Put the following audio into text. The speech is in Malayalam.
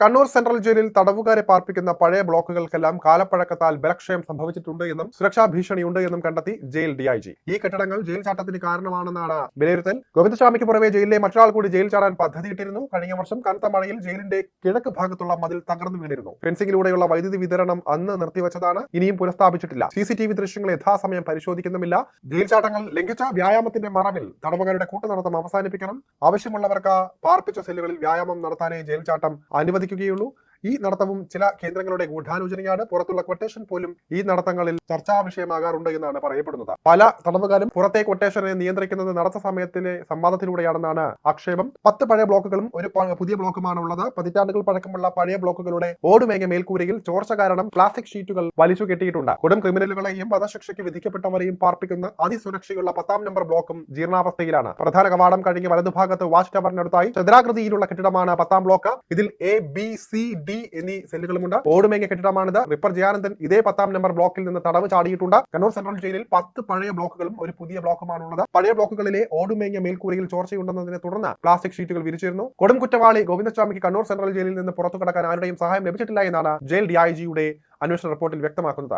കണ്ണൂർ സെൻട്രൽ ജയിലിൽ തടവുകാരെ പാർപ്പിക്കുന്ന പഴയ ബ്ലോക്കുകൾക്കെല്ലാം കാലപ്പഴക്കത്താൽ ബലക്ഷയം സംഭവിച്ചിട്ടുണ്ട് എന്നും സുരക്ഷാ ഭീഷണിയുണ്ട് എന്നും കണ്ടെത്തി ജയിൽ ഡിഐജി ഈ കെട്ടിടങ്ങൾ ജയിൽ ചാട്ടത്തിന് കാരണമാണെന്നാണ് വിലയിരുത്തൽ. ഗോവിന്ദസ്വാമിക്ക് പുറമെ ജയിലിലെ മറ്റൊരാൾ കൂടി ജയിൽ ചാടാൻ പദ്ധതിയിട്ടിരുന്നു കഴിഞ്ഞ വർഷം കനത്ത മഴയിൽ ജയിലിന്റെ കിഴക്ക് ഭാഗത്തുള്ള മതിൽ തകർന്നു വീണിരുന്നു. ഫെൻസിംഗിലൂടെയുള്ള വൈദ്യുതി വിതരണം അന്ന് നിർത്തിവച്ചതാണ്. ഇനിയും പുനഃസ്ഥാപിച്ചിട്ടില്ല. സി സി ടി വി ദൃശ്യങ്ങൾ യഥാസമയം പരിശോധിക്കുന്നുമില്ല. ജയിൽ ചാട്ടങ്ങൾ ലംഘിച്ച വ്യായാമത്തിന്റെ മറവിൽ തടവുകാരുടെ കൂട്ടനടത്തം അവസാനിപ്പിക്കണം. ആവശ്യമുള്ളവർക്ക് പാർപ്പിച്ച സെല്ലുകളിൽ വ്യായാമം നടത്താനേ ജയിൽ ചാട്ടം അനുവദിക്കുകയുള്ളൂ ഈ നടത്തവും ചില കേന്ദ്രങ്ങളുടെ ഗൂഢാലോചനയാണ്. പുറത്തുള്ള ക്വട്ടേഷൻ പോലും ഈ നടത്തങ്ങളിൽ ചർച്ചാ വിഷയമാകാറുണ്ട് എന്നാണ് പറയപ്പെടുന്നത്. പല തടവുകാരും പുറത്തെ ക്വട്ടേഷനെ നിയന്ത്രിക്കുന്നത് നടത്ത സമയത്തിലെ സംവാദത്തിലൂടെയാണെന്നാണ് ആക്ഷേപം. പത്ത് പഴയ ബ്ലോക്കുകളും ഒരു പുതിയ ബ്ലോക്കുമാണ് ഉള്ളത് പതിറ്റാണ്ടുകൾ പഴക്കമുള്ള പഴയ ബ്ലോക്കുകളുടെ ഓടുമേങ്ങ മേൽക്കൂരയിൽ ചോർച്ച കാരണം പ്ലാസ്റ്റിക് ഷീറ്റുകൾ വലിച്ചു കെട്ടിയിട്ടുണ്ട്. കൊടും ക്രിമിനലുകളെയും വധശിക്ഷയ്ക്ക് വിധിക്കപ്പെട്ടവരെയും പാർപ്പിക്കുന്ന അതിസുരക്ഷയുള്ള പത്താം നമ്പർ ബ്ലോക്കും ജീർണാവസ്ഥയിലാണ്. പ്രധാന കവാടം കഴിഞ്ഞ് വലതുഭാഗത്ത് വാച്ച് ടവറിനടുത്തായി ചതുരാകൃതിയിലുള്ള കെട്ടിടമാണ് പത്താം ബ്ലോക്ക്. ഇതിൽ എ ബി സി ഡി എന്നീ സെല്ലുകളുമുണ്ട് ഓടുമേഞ്ഞ കെട്ടിടമാണിത്. റിപ്പർ ജയാനന്ദൻ ഇതേ പത്താം നമ്പർ ബ്ലോക്കിൽ നിന്ന് തടവ് ചാടിയിട്ടുണ്ട്. കണ്ണൂർ സെൻട്രൽ ജയിലിൽ പത്ത് പഴയ ബ്ലോക്കുകളും ഒരു പുതിയ ബ്ലോക്കുമാണ് ഉള്ളത് പഴയ ബ്ലോക്കുകളിലെ ഓടുമേങ്ങിയ മേൽക്കൂരയിൽ ചോർച്ചയുണ്ടെന്നതിനെ തുടർന്ന് പ്ലാസ്റ്റിക് ഷീറ്റുകൾ വിരിച്ചിരുന്നു. കൊടും കുറ്റവാളി ഗോവിന്ദസ്വാമിക്ക് കണ്ണൂർ സെൻട്രൽ ജയിലിൽ നിന്ന് പുറത്തു കടക്കാൻ ആരുടെയും സഹായം ലഭിച്ചിട്ടില്ല എന്നാണ് ജയിൽ ഡിഐജിയുടെ അന്വേഷണ റിപ്പോർട്ടിൽ വ്യക്തമാക്കുന്നത്.